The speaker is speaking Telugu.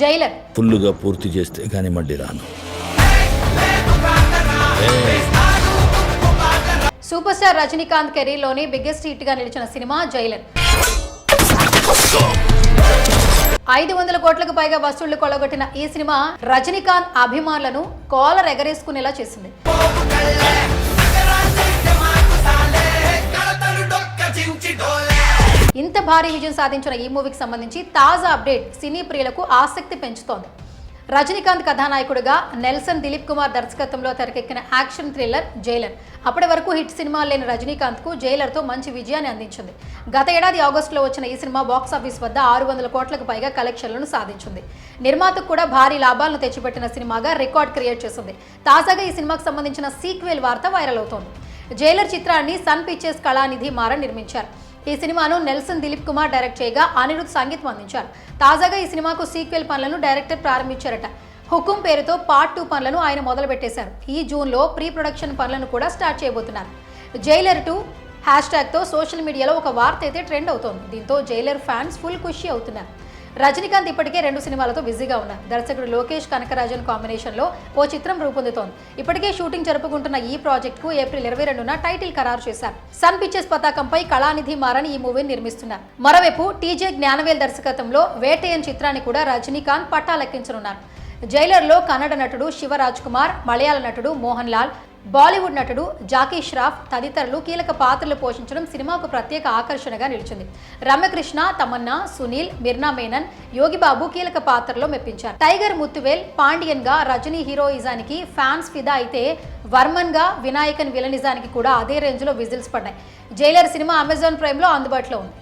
జైలర్. ఫుల్లుగా పూర్తి చేస్తే కానీ మళ్ళీ రాను. సూపర్ స్టార్ రజనీకాంత్ కెరీర్లోని బిగ్గెస్ట్ హిట్గా నిలిచిన సినిమా జైలర్. ఐదు వందల కోట్లకు పైగా వసూళ్ళు కొల్లగొట్టిన ఈ సినిమా రజనీకాంత్ అభిమానులను కోలర్ ఎగరేసుకునేలా చేసింది. ఇంత భారీ విజయం సాధించిన ఈ మూవీకి సంబంధించి తాజా అప్డేట్ సినీ ప్రియులకు ఆసక్తి పెంచుతోంది. రజనీకాంత్ కథానాయకుడిగా నెల్సన్ దిలీప్ కుమార్ దర్శకత్వంలో తెరకెక్కిన యాక్షన్ థ్రిల్లర్ జైలర్. అప్పటి వరకు హిట్ సినిమాలు లేని రజనీకాంత్కు జైలర్తో మంచి విజయాన్ని అందించింది. గత ఏడాది ఆగస్టులో వచ్చిన ఈ సినిమా బాక్స్ ఆఫీస్ వద్ద ఆరు వందల కోట్లకు పైగా కలెక్షన్లను సాధించింది. నిర్మాతకు కూడా భారీ లాభాలను తెచ్చిపెట్టిన సినిమాగా రికార్డ్ క్రియేట్ చేసింది. తాజాగా ఈ సినిమాకు సంబంధించిన సీక్వెల్ వార్త వైరల్ అవుతోంది. జైలర్ చిత్రాన్ని సన్ పిక్చర్స్ కళానిధి మారన్ నిర్మించారు. ఈ సినిమాను నెల్సన్ దిలీప్ కుమార్ డైరెక్ట్ చేయగా అనిరుద్ సంగీతం అందించారు. తాజాగా ఈ సినిమాకు సీక్వెల్ పనులను డైరెక్టర్ ప్రారంభించారట. హుకుం పేరుతో పార్ట్ టూ పనులను ఆయన మొదలుపెట్టేశారు. ఈ జూన్లో ప్రీ ప్రొడక్షన్ పనులను కూడా స్టార్ట్ చేయబోతున్నారు. జైలర్ టూ హ్యాష్ ట్యాగ్తో సోషల్ మీడియాలో ఒక వార్త అయితే ట్రెండ్ అవుతోంది. దీంతో జైలర్ ఫ్యాన్స్ ఫుల్ ఖుషి అవుతున్నారు. రజనీకాంత్ ఇప్పటికే రెండు సినిమాలతో బిజీగా ఉన్నారు. దర్శకుడు లోకేష్ కనకరాజన్ కాంబినేషన్లో ఓ చిత్రం రూపొందుతోంది. ఇప్పటికే షూటింగ్ జరుపుకుంటున్న ఈ ప్రాజెక్టుకు ఏప్రిల్ ఇరవై రెండున టైటిల్ ఖరారు చేశారు. సన్ పిక్చర్స్ పతాకంపై కళానిధి మారని ఈ మూవీని నిర్మిస్తున్నారు. మరోవైపు టీజే జ్ఞానవేల్ దర్శకత్వంలో వేటయన్ చిత్రాన్ని కూడా రజనీకాంత్ పట్టాలెక్కించనున్నారు. జైలర్లో కన్నడ నటుడు శివరాజ్ కుమార్ మలయాళ నటుడు మోహన్ లాల్ బాలీవుడ్ నటుడు జాకీ ష్రాఫ్ తదితరులు కీలక పాత్రలు పోషించడం సినిమాకు ప్రత్యేక ఆకర్షణగా నిలిచింది. రమ్యకృష్ణ తమన్నా సునీల్ మిర్నా మేనన్ యోగిబాబు కీలక పాత్రలో మెప్పించారు. టైగర్ ముత్తువేల్ పాండియన్గా రజనీ హీరోయిజానికి ఫ్యాన్స్ ఫిదా అయితే వర్మన్గా వినాయకన్ విలనిజానికి కూడా అదే రేంజ్లో విజిల్స్ పడ్డాయి. జైలర్ సినిమా అమెజాన్ ప్రైమ్లో అందుబాటులో ఉంది.